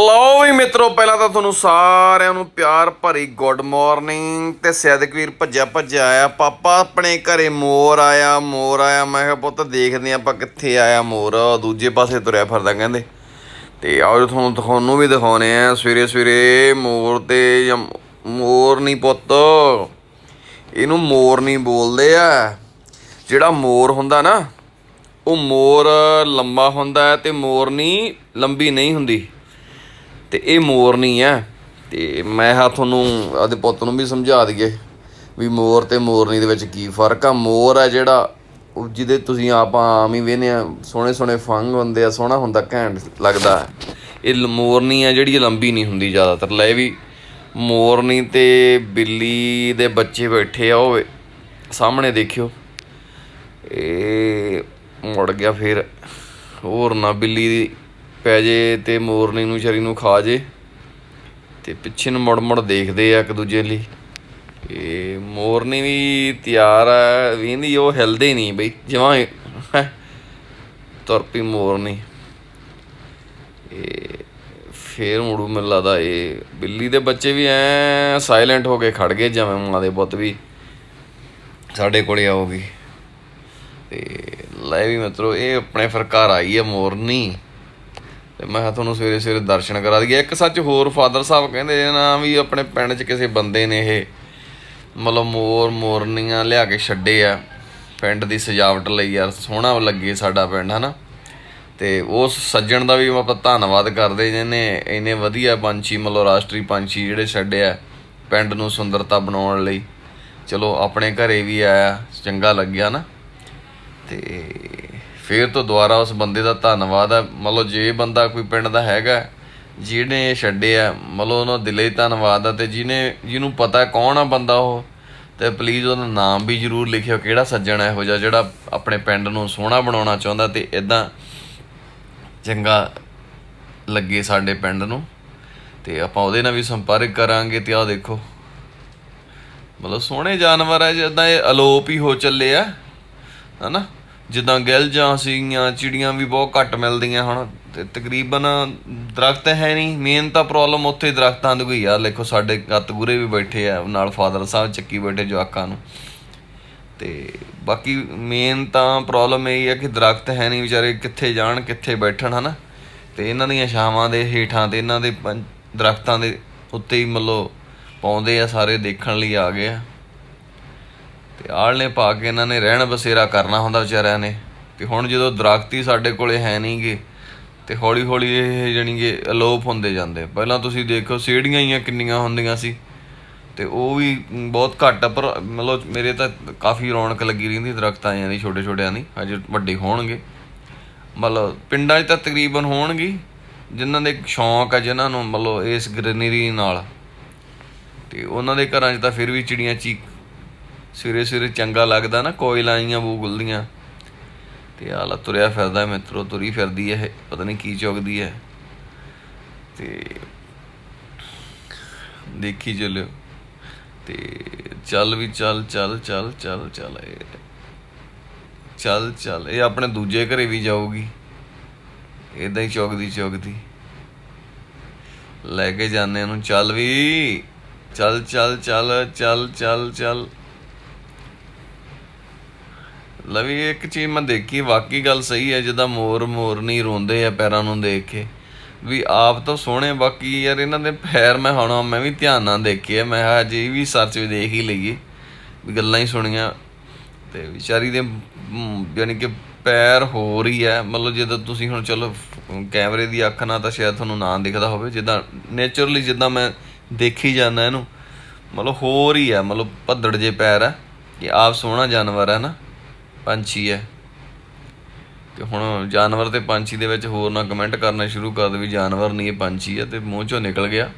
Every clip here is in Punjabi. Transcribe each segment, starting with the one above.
ਲਓ ਵੀ ਮਿੱਤਰੋ, ਪਹਿਲਾਂ ਤਾਂ ਤੁਹਾਨੂੰ ਸਾਰਿਆਂ ਨੂੰ ਪਿਆਰ ਭਰੀ ਗੁੱਡ ਮਾਰਨਿੰਗ ਤੇ ਸੈਦਕਵੀਰ ਭੱਜਿਆ ਭੱਜਿਆ ਆਇਆ। ਪਾਪਾ ਆਪਣੇ ਘਰੇ ਮੋਰ ਆਇਆ ਮੋਰ ਆਇਆ। ਮੈਂ ਕਿਹਾ, ਪੁੱਤ, ਦੇਖਦੇ ਹਾਂ ਆਪਾਂ ਕਿੱਥੇ ਆਇਆ ਮੋਰ। ਦੂਜੇ ਪਾਸੇ ਤੁਰਿਆ ਫਿਰਦਾ, ਕਹਿੰਦੇ। ਤੇ ਆਓ ਤੁਹਾਨੂੰ ਤੁਹਾਨੂੰ ਵੀ ਦਿਖਾਉਨੇ ਆ ਸਵੇਰੇ ਸਵੇਰੇ ਮੋਰ ਤੇ ਜਾਂ ਮੋਰ ਨਹੀਂ ਪੁੱਤ। ਇਹਨੂੰ ਮੋਰ ਨਹੀਂ ਬੋਲਦੇ ਆ। ਜਿਹੜਾ ਮੋਰ ਹੁੰਦਾ ਨਾ, ਉਹ ਮੋਰ ਲੰਬਾ ਹੁੰਦਾ ਹੈ ਤੇ ਮੋਰਨੀ ਲੰਬੀ ਨਹੀਂ ਹੁੰਦੀ। ਤੇ ਇਹ ਮੋਰਨੀ ਹੈ। ਤੇ ਮੈਂ ਹਾਂ ਤੁਹਾਨੂੰ ਆਦੇ ਪੁੱਤ ਨੂੰ ਵੀ ਸਮਝਾ ਦਈਏ ਵੀ ਮੋਰ ਤੇ ਮੋਰਨੀ ਦੇ ਵਿੱਚ ਕੀ ਫ਼ਰਕ ਆ। ਮੋਰ ਹੈ ਜਿਹੜਾ ਉਹ ਜਿਹਦੇ ਤੁਸੀਂ ਆਪਾਂ ਆਮ ਹੀ ਵੇਨੇ ਆ, ਸੋਹਣੇ ਸੋਹਣੇ ਫੰਗ ਹੁੰਦੇ ਆ, ਸੋਹਣਾ ਹੁੰਦਾ ਘੈਂਟ ਲੱਗਦਾ। ਇਹ ਲ- ਮੋਰਨੀ ਆ ਜਿਹੜੀ ਲੰਬੀ ਨਹੀਂ ਹੁੰਦੀ ਜ਼ਿਆਦਾਤਰ। ਲੈ ਵੀ ਮੋਰਨੀ ਤੇ ਬਿੱਲੀ ਦੇ ਬੱਚੇ ਬੈਠੇ ਆ ਉਹ ਸਾਹਮਣੇ ਦੇਖਿਓ। ਇਹ ਮੁੜ ਗਿਆ ਫਿਰ। ਹੋਰ ਨਾ ਬਿੱਲੀ ਦੀ ਪੈ ਜੇ ਤੇ ਮੋਰਨੀ ਨੂੰ ਸ਼ਰੀ ਨੂੰ ਖਾ ਜੇ ਤੇ ਪਿੱਛੇ ਨੂੰ ਮੁੜ ਮੁੜ ਦੇਖਦੇ ਆ ਇੱਕ ਦੂਜੇ ਲਈ। ਇਹ ਮੋਰਨੀ ਵੀ ਤਿਆਰ ਆ, ਵੀਂਦੀ ਉਹ ਹਿਲਦੇ ਨਹੀਂ ਬਈ, ਜਿਵੇਂ ਤੁਰ ਪਈ ਮੋਰਨੀ ਇਹ ਫੇਰ ਮੁੜੂ ਮੈਨੂੰ ਲੱਗਦਾ ਇਹ ਬਿੱਲੀ ਦੇ ਬੱਚੇ ਵੀ ਐ ਸਾਇਲੈਂਟ ਹੋ ਕੇ ਖੜ ਗਏ ਜਿਵੇਂ ਮਾਂ ਦੇ ਪੁੱਤ ਵੀ। ਸਾਡੇ ਕੋਲੇ ਆਉਗੀ। ਤੇ ਲੈ ਵੀ ਮਿੱਤਰੋ, ਇਹ ਆਪਣੇ ਫਿਰ ਘਰ ਆਈ ਹੈ ਮੋਰਨੀ ਤੇ ਮੈਂ ਕਿਹਾ ਤੁਹਾਨੂੰ ਸਵੇਰੇ ਸਵੇਰੇ ਦਰਸ਼ਨ ਕਰਾ ਦਈਏ। ਇੱਕ ਸੱਚ ਹੋਰ ਫਾਦਰ ਸਾਹਿਬ ਕਹਿੰਦੇ ਨਾ ਵੀ ਆਪਣੇ ਪਿੰਡ 'ਚ ਕਿਸੇ ਬੰਦੇ ਨੇ ਇਹ ਮਤਲਬ ਮੋਰ ਮੋਰਨੀਆਂ ਲਿਆ ਕੇ ਛੱਡੇ ਆ। ਪਿੰਡ ਦੀ ਸਜਾਵਟ ਲਈ ਯਾਰ, ਸੋਹਣਾ ਲੱਗੇ ਸਾਡਾ ਪਿੰਡ, ਹਨਾ? ਤੇ ਉਸ ਸੱਜਣ ਦਾ ਵੀ ਆਪਾਂ ਧੰਨਵਾਦ ਕਰਦੇ ਜਿਹਨੇ ਇੰਨੇ ਵਧੀਆ ਪੰਛੀ, ਮਤਲਬ ਰਾਸ਼ਟਰੀ ਪੰਛੀ ਜਿਹੜੇ ਛੱਡਿਆ ਪਿੰਡ ਨੂੰ ਸੁੰਦਰਤਾ ਬਣਾਉਣ ਲਈ। ਚਲੋ, ਆਪਣੇ ਘਰੇ ਵੀ ਆਇਆ, ਚੰਗਾ ਲੱਗਿਆ ਨਾ ਤੇ ਫਿਰ ਤੋਂ ਦੁਬਾਰਾ ਉਸ ਬੰਦੇ ਦਾ ਧੰਨਵਾਦ ਹੈ। ਮਤਲਬ ਜੇ ਬੰਦਾ ਕੋਈ ਪਿੰਡ ਦਾ ਹੈਗਾ, ਜਿਹਨੇ ਇਹ ਛੱਡਿਆ ਮਤਲਬ ਉਹਨਾਂ ਦਾ ਦਿਲੇ ਧੰਨਵਾਦ ਆ ਤੇ ਜਿਹਨੇ, ਜਿਹਨੂੰ ਪਤਾ ਕੌਣ ਆ ਬੰਦਾ ਉਹ, ਤੇ ਪਲੀਜ਼ ਉਹਦਾ ਨਾਮ ਵੀ ਜਰੂਰ ਲਿਖਿਓ, ਕਿਹੜਾ ਸੱਜਣ ਹੈ ਇਹੋ ਜਿਹਾ ਜਿਹੜਾ ਆਪਣੇ ਪਿੰਡ ਨੂੰ ਸੋਹਣਾ ਬਣਾਉਣਾ ਚਾਹੁੰਦਾ ਤੇ ਇਦਾਂ ਚੰਗਾ ਲੱਗੇ ਸਾਡੇ ਪਿੰਡ ਨੂੰ। ਤੇ ਆਪਾਂ ਉਹਦੇ ਨਾਲ ਵੀ ਸੰਪਰਕ ਕਰਾਂਗੇ ਤੇ ਆਹ ਦੇਖੋ। ਮਤਲਬ ਸੋਹਣੇ ਜਾਨਵਰ ਹੈ ਜਿੱਦਾਂ ਇਹ ਅਲੋਪ ਹੀ ਹੋ ਚੱਲੇ ਆ, ਹਨਾ? ਜਿੱਦਾਂ ਗਿਲਜਾਂ ਸੀਗੀਆਂ, ਚਿੜੀਆਂ ਵੀ ਬਹੁਤ ਘੱਟ ਮਿਲਦੀਆਂ ਹੁਣ, ਤੇ ਤਕਰੀਬਨ ਦਰਖਤ ਹੈ ਨਹੀਂ ਮੇਨ ਤਾਂ ਪ੍ਰੋਬਲਮ ਉੱਥੇ ਦਰਖਤਾਂ ਦੀ ਕੋਈ ਆ। ਦੇਖੋ ਸਾਡੇ ਗੱਤਗੁਰੇ ਵੀ ਬੈਠੇ ਆ, ਨਾਲ ਫਾਦਰ ਸਾਹਿਬ ਚੱਕੀ ਬੈਠੇ ਜਵਾਕਾਂ ਨੂੰ। ਤੇ ਬਾਕੀ ਮੇਨ ਤਾਂ ਪ੍ਰੋਬਲਮ ਇਹ ਹੈ ਕਿ ਦਰਖਤ ਹੈ ਨਹੀਂ ਵਿਚਾਰੇ, ਕਿੱਥੇ ਜਾਣ, ਕਿੱਥੇ ਬੈਠਣ, ਹਨਾ? ਤੇ ਇਹਨਾਂ ਦੀਆਂ ਛਾਵਾਂ ਦੇ ਹੇਠਾਂ ਤੇ ਇਹਨਾਂ ਦੇ ਪੰ- ਦਰਖਤਾਂ ਦੇ ਉੱਤੇ ਹੀ ਮੱਲੋ ਪਾਉਂਦੇ ਆ, ਸਾਰੇ ਦੇਖਣ ਲਈ ਆ ਗਏ ਆ। ਤੇ ਆਲਣੇ ਪਾ ਕੇ ਇਹਨਾਂ ਨੇ ਰਹਿਣ ਬਸੇਰਾ ਕਰਨਾ ਹੁੰਦਾ ਵਿਚਾਰਿਆਂ ਨੇ ਤੇ ਹੁਣ ਜਦੋਂ ਦਰਖਤ ਸਾਡੇ ਕੋਲੇ ਹੈ ਨਹੀਂਗੇ ਤੇ ਹੌਲੀ ਹੌਲੀ ਇਹ ਜਾਣੀ ਕਿ ਅਲੋਪ ਹੁੰਦੇ ਜਾਂਦੇ ਪਹਿਲਾਂ ਤੁਸੀਂ ਦੇਖੋ ਸੀੜੀਆਂ ਹੀ ਕਿੰਨੀਆਂ ਹੁੰਦੀਆਂ ਸੀ ਤੇ ਉਹ ਵੀ ਬਹੁਤ ਘੱਟ ਆ, ਪਰ ਮਤਲਬ ਮੇਰੇ ਤਾਂ ਕਾਫੀ ਰੌਣਕ ਲੱਗੀ ਰਹਿੰਦੀ ਦਰਖਤਾਂ ਆਂ ਦੀ ਛੋਟੇ ਛੋਟਿਆਂ ਦੀ ਅਜੇ ਵੱਡੇ ਹੋਣਗੇ। ਮਤਲਬ ਪਿੰਡਾਂ 'ਚ ਤਾਂ ਤਕਰੀਬਨ ਹੋਣਗੇ ਜਿਨ੍ਹਾਂ ਦੇ ਸ਼ੌਂਕ ਆ ਜਿਨ੍ਹਾਂ ਨੂੰ ਮਤਲਬ ਇਸ ਗ੍ਰੀਨਰੀ ਨਾਲ। ਤੇ ਉਹਨਾਂ ਦੇ ਘਰਾਂ 'ਚ ਤਾਂ ਫਿਰ ਵੀ ਚਿੜੀਆਂ ਚੀਕ ਸਵੇਰੇ ਸਵੇਰੇ ਚੰਗਾ ਲੱਗਦਾ ਨਾ, ਕੋਇਲਾਂ ਆਈਆਂ ਬੂਗਲਦੀਆਂ ਤੇ ਆਲਾ ਤੁਰਿਆ ਫਿਰਦਾ ਮਿੱਤਰੋ, ਤੁਰੀ ਫਿਰਦੀ ਇਹ, ਪਤਾ ਨਹੀਂ ਕੀ ਚੁਗਦੀ ਹੈ। ਤੇ ਦੇਖੀ ਚੱਲਿਓ। ਤੇ ਚੱਲ ਵੀ ਚੱਲ ਚੱਲ ਚੱਲ ਚੱਲ ਚੱਲ, ਇਹ ਚੱਲ ਚੱਲ, ਇਹ ਆਪਣੇ ਦੂਜੇ ਘਰੇ ਵੀ ਜਾਊਗੀ। ਇਦਾਂ ਹੀ ਚੁਗਦੀ ਚੁਗਦੀ। ਲੈ ਕੇ ਜਾਂਦੇ ਇਹਨੂੰ, ਚੱਲ ਵੀ। ਚੱਲ ਚੱਲ ਚੱਲ ਚੱਲ ਚੱਲ ਚੱਲ। ਲਵੀ ਇੱਕ ਚੀਜ਼ ਮੈਂ ਦੇਖੀ ਵਾਕਈ ਗੱਲ ਸਹੀ ਹੈ ਜਿੱਦਾਂ ਮੋਰ ਮੋਰ ਨਹੀਂ ਰੋਂਦੇ ਆ ਪੈਰਾਂ ਨੂੰ ਦੇਖ ਕੇ। ਵੀ ਆਪ ਤਾਂ ਸੋਹਣੇ ਬਾਕੀ ਯਾਰ ਇਹਨਾਂ ਦੇ ਪੈਰ ਮੈਂ ਹੁਣ ਮੈਂ ਵੀ ਧਿਆਨ ਨਾਲ ਦੇਖੇ ਮੈਂ ਕਿਹਾ ਅਜੇ ਵੀ ਸਰਚ ਵੀ ਦੇਖ ਹੀ ਲਈਏ। ਵੀ ਗੱਲਾਂ ਹੀ ਸੁਣੀਆਂ। ਤੇ ਵਿਚਾਰੀ ਦੇ ਮ, ਯਾਨੀ ਕਿ ਪੈਰ ਹੋ ਰਹੀ ਹੈ ਮਤਲਬ ਜਦੋਂ ਤੁਸੀਂ ਹੁਣ ਚਲੋ ਕੈਮਰੇ ਦੀ ਅੱਖ ਨਾਲ ਤਾਂ ਸ਼ਾਇਦ ਤੁਹਾਨੂੰ ਨਾ ਦਿਖਦਾ ਹੋਵੇ ਜਿੱਦਾਂ ਨੇਚਰਲੀ ਜਿੱਦਾਂ ਮੈਂ ਦੇਖੀ ਜਾਂਦਾ ਇਹਨੂੰ। ਮਤਲਬ ਹੋ ਰਹੀ ਹੈ ਮਤਲਬ ਭੱਦੜ ਜੇ ਪੈਰ ਹੈ ਕਿ ਆਪ ਸੋਹਣਾ ਜਾਨਵਰ ਹੈ ਨਾ। ਪੰਛੀ ਹੈ। ਤੇ ਹੁਣ ਜਾਨਵਰ ਤੇ ਪੰਛੀ ਦੇ ਵਿੱਚ ਹੋਰ ਨਾ ਕਮੈਂਟ ਕਰਨਾ ਸ਼ੁਰੂ ਕਰ ਦੇ ਵੀ ਜਾਨਵਰ ਨਹੀਂ, ਇਹ ਪੰਛੀ ਹੈ ਤੇ ਮੂੰਹ ਚੋਂ ਨਿਕਲ ਗਿਆ।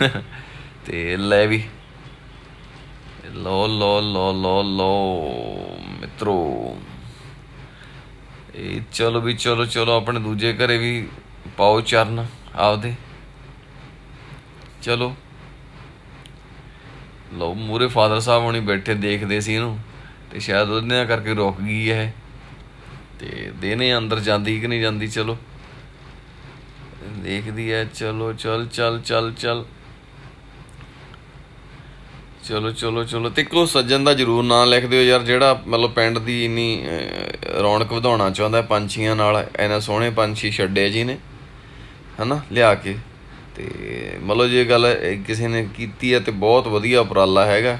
ਤੇ ਲੈ ਵੀ। ਲੋ ਲੋ ਲੋ ਲੋ ਲੋ, ਮਿੱਤਰੋ। ਇਹ ਚਲੋ ਵੀ, ਚਲੋ ਚਲੋ, ਆਪਣੇ ਦੂਜੇ ਘਰੇ ਵੀ ਪਾਓ ਚਰਨ ਆਪਦੇ। ਚਲੋ। ਲੋ ਮੂਰੇ ਫਾਦਰ ਸਾਹਿਬ ਹੁਣੀ ਬੈਠੇ ਦੇਖਦੇ ਸੀ ਇਹਨੂੰ। ਤੇ ਸ਼ਾਇਦ ਉਹਦੇ ਨਾਲ ਕਰਕੇ ਰੁਕ ਗਈ ਹੈ ਤੇ ਦੇਨੇ ਅੰਦਰ ਜਾਂਦੀ ਕਿ ਨਹੀਂ ਜਾਂਦੀ, ਚਲੋ। ਦੇਖਦੀ ਹੈ, ਚਲੋ, ਚੱਲ ਚੱਲ ਚੱਲ ਚੱਲ। ਚਲੋ ਚਲੋ ਚਲੋ। ਤੇ ਕੋ ਸੱਜਣ ਦਾ ਜਰੂਰ ਨਾਂ ਲਿਖ ਦਿਓ ਯਾਰ, ਜਿਹੜਾ ਮਤਲਬ ਪਿੰਡ ਦੀ ਇੰਨੀ ਰੌਣਕ ਵਧਾਉਣਾ ਚਾਹੁੰਦਾ ਪੰਛੀਆਂ ਨਾਲ। ਇਹਨਾਂ ਸੋਹਣੇ ਪੰਛੀ ਛੱਡੇ ਜੀ ਨੇ, ਹਨਾ, ਲਿਆ ਕੇ। ਤੇ ਮਤਲਬ ਜੇ ਗੱਲ ਕਿਸੇ ਨੇ ਕੀਤੀ ਹੈ, ਤੇ ਬਹੁਤ ਵਧੀਆ ਉਪਰਾਲਾ ਹੈਗਾ।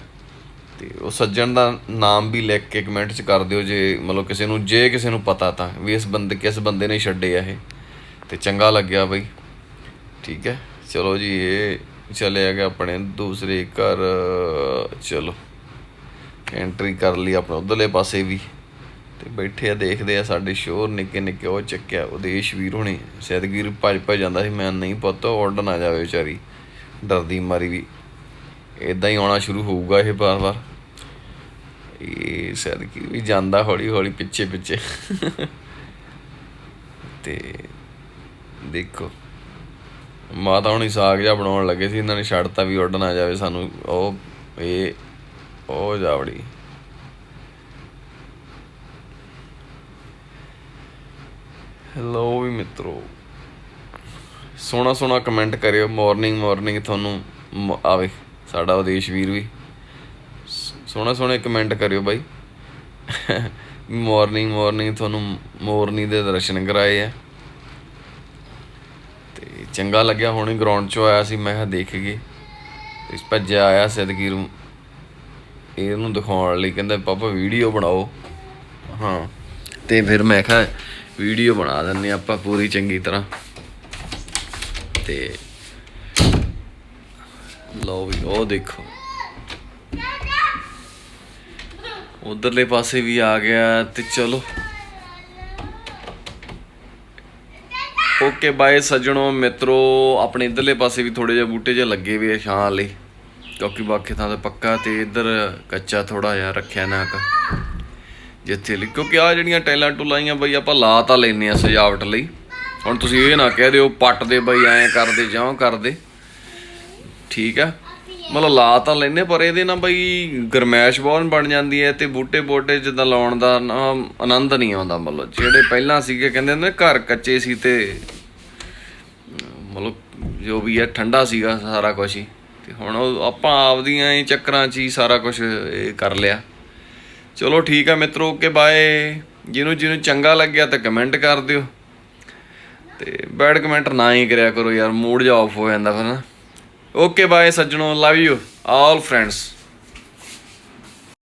ਤੇ ਉਹ ਸੱਜਣ ਦਾ ਨਾਮ ਵੀ ਲਿਖ ਕੇ ਕਮੈਂਟ 'ਚ ਕਰ ਦਿਓ ਜੇ ਮਤਲਬ ਕਿਸੇ ਨੂੰ, ਜੇ ਕਿਸੇ ਨੂੰ ਪਤਾ ਤਾਂ ਵੀ ਇਸ ਬੰਦੇ, ਕਿਸ ਬੰਦੇ ਨੇ ਛੱਡੇ ਆ ਇਹ। ਤੇ ਚੰਗਾ ਲੱਗਿਆ ਬਈ। ਠੀਕ ਹੈ। ਚਲੋ ਜੀ, ਇਹ ਚਲੇ ਗਿਆ ਆਪਣੇ ਦੂਸਰੇ ਘਰ। ਚਲੋ ਐਂਟਰੀ ਕਰ ਲਈ ਆਪਣੇ ਉਧਰਲੇ ਪਾਸੇ ਵੀ। ਤੇ ਬੈਠੇ ਆ, ਦੇਖਦੇ ਆ ਸਾਡੇ ਸ਼ੋਰ ਨਿੱਕੇ ਨਿੱਕੇ, ਉਹ ਚੱਕਿਆ ਉਦੇਸ਼ ਵੀਰ ਹੋਣੀ। ਸੈਦਗੀਰ ਭੱਜ ਭੱਜ ਜਾਂਦਾ ਸੀ, ਮੈਂ ਨਹੀਂ ਪੁੱਤ ਉੱਡ ਨਾ ਜਾਵੇ ਵਿਚਾਰੀ। ਡਰਦੀ ਮਾਰੀ ਵੀ। ਇਦਾਂ ਹੀ ਆਉਣਾ ਸ਼ੁਰੂ ਹੋਊਗਾ ਇਹ ਵਾਰ ਵਾਰ ਇਹ ਸੈਦਗੀਰ ਵੀ ਜਾਂਦਾ ਹੌਲੀ ਹੌਲੀ ਪਿੱਛੇ ਪਿੱਛੇ। ਤੇ ਦੇਖੋ, ਮਾਤਾ ਹੁਣੀ ਸਾਗ ਜਿਹਾ ਬਣਾਉਣ ਲੱਗੇ ਸੀ, ਇਹਨਾਂ ਨੇ ਛੱਡਤਾ ਵੀ ਉੱਡ ਨਾ ਜਾਵੇ ਸਾਨੂੰ। ਉਹ, ਇਹ, ਉਹ ਜਾਵੜੀ। ਹੈਲੋ ਵੀ ਮਿੱਤਰੋ। ਸੋਹਣਾ ਸੋਹਣਾ ਕਮੈਂਟ ਕਰਿਓ। ਮਾਰਨਿੰਗ ਮਾਰਨਿੰਗ ਤੁਹਾਨੂੰ ਆਵੇ, ਸਾਡਾ ਉਦੇਸ਼ ਵੀਰ ਵੀ। ਸੋਹਣਾ ਸੋਹਣੇ ਕਮੈਂਟ ਕਰਿਓ ਬਾਈ। ਮਾਰਨਿੰਗ ਮਾਰਨਿੰਗ ਤੁਹਾਨੂੰ ਮੋਰਨੀ ਦੇ ਦਰਸ਼ਨ ਕਰਾਏ ਆ। ਤੇ ਚੰਗਾ ਲੱਗਿਆ, ਹੁਣੇ ਗਰਾਊਂਡ 'ਚੋਂ ਆਇਆ ਸੀ, ਮੈਂ ਕਿਹਾ ਦੇਖ ਗਏ ਇਸ ਭੱਜਿਆ ਆਇਆ ਸਦਗੀਰ ਇਹਨੂੰ ਦਿਖਾਉਣ ਲਈ ਕਹਿੰਦਾ, ਪਾਪਾ ਵੀਡੀਓ ਬਣਾਓ। ਹਾਂ। ਤੇ ਫਿਰ ਮੈਂ ਕਿਹਾ ਵੀਡੀਓ ਬਣਾ ਦਿੰਨੇ ਆਪਾਂ ਪੂਰੀ ਚੰਗੀ ਤਰ੍ਹਾਂ। ਤੇ ਲਓ ਵੀ, ਉਹ ਦੇਖੋ। ਉਧਰਲੇ ਪਾਸੇ ਵੀ ਆ ਗਿਆ ਤੇ ਚਲੋ। ਓਕੇ ਬਾਏ ਸੱਜਣੋ, ਮਿੱਤਰੋ, ਆਪਣੇ ਇਧਰਲੇ ਪਾਸੇ ਵੀ ਥੋੜੇ ਜਿਹਾ ਬੂਟੇ ਜਿਹਾ ਲੱਗੇ ਵੀ ਆ ਛਾਂ ਲਈ ਕਿਉਂਕਿ ਬਾਕੀ ਥਾਂ ਤਾਂ ਪੱਕਾ ਤੇ ਇਧਰ ਕੱਚਾ ਥੋੜਾ ਜਿਹਾ ਰੱਖਿਆ ਨਾ ਕ। ਜਿੱਥੇ ਲਈ ਕਿਉਂਕਿ ਆ ਜਿਹੜੀਆਂ ਟੈਲਾਂ ਟੁਲਾਈਆਂ ਬਈ, ਆਪਾਂ ਲਾ ਤਾਂ ਲੈਨੇ ਆ ਸਜਾਵਟ ਲਈ। ਹੁਣ ਤੁਸੀਂ ਇਹ ਨਾ ਕਹਿ ਦਿਓ, ਪੱਟ ਦੇ ਬਈ, ਐਂ ਕਰਦੇ ਜਾਂ ਕਰਦੇ। ਠੀਕ ਆ? ਮਤਲਬ ਲਾ ਤਾਂ ਲੈਨੇ ਪਰ ਇਹਦੇ ਨਾਲ ਬਈ ਗਰਮੈਸ਼ ਬਹੁਤ ਬਣ ਜਾਂਦੀ ਹੈ ਤੇ ਬੂਟੇ ਬੋਟੇ ਜਿੱਦਾਂ ਲਾਉਣ ਦਾ ਨਾ ਆਨੰਦ ਨਹੀਂ ਆਉਂਦਾ, ਮਤਲਬ ਜਿਹੜੇ ਪਹਿਲਾਂ ਸੀਗੇ ਕਹਿੰਦੇ ਨੇ ਘਰ ਕੱਚੇ ਸੀ ਤੇ, ਮਤਲਬ ਜੋ ਵੀ ਹੈ, ਠੰਡਾ ਸੀਗਾ ਸਾਰਾ ਕੁਝ ਹੀ। ਤੇ ਹੁਣ ਉਹ ਆਪਾਂ ਆਪਦੀਆਂ ਹੀ ਚੱਕਰਾਂ 'ਚ ਹੀ ਸਾਰਾ ਕੁਝ ਇਹ ਕਰ ਲਿਆ। ਚਲੋ ਠੀਕ ਆ ਮਿੱਤਰੋ, ਓਕੇ, ਬਾਏ। ਜਿਹਨੂੰ ਜਿਹਨੂੰ ਚੰਗਾ ਲੱਗਿਆ ਤਾਂ ਕਮੈਂਟ ਕਰ ਦਿਓ। ਤੇ ਬੈਡ ਕਮੈਂਟ ਨਾ ਹੀ ਕਰਿਆ ਕਰੋ ਯਾਰ, ਮੂਡ ਜਾ ਆਫ ਹੋ ਜਾਂਦਾ ਫਿਰ ਨਾ। ਓਕੇ ਬਾਏ ਸੱਜਣੋ ਲਵ ਯੂ ਆਲ ਫਰੈਂਡਸ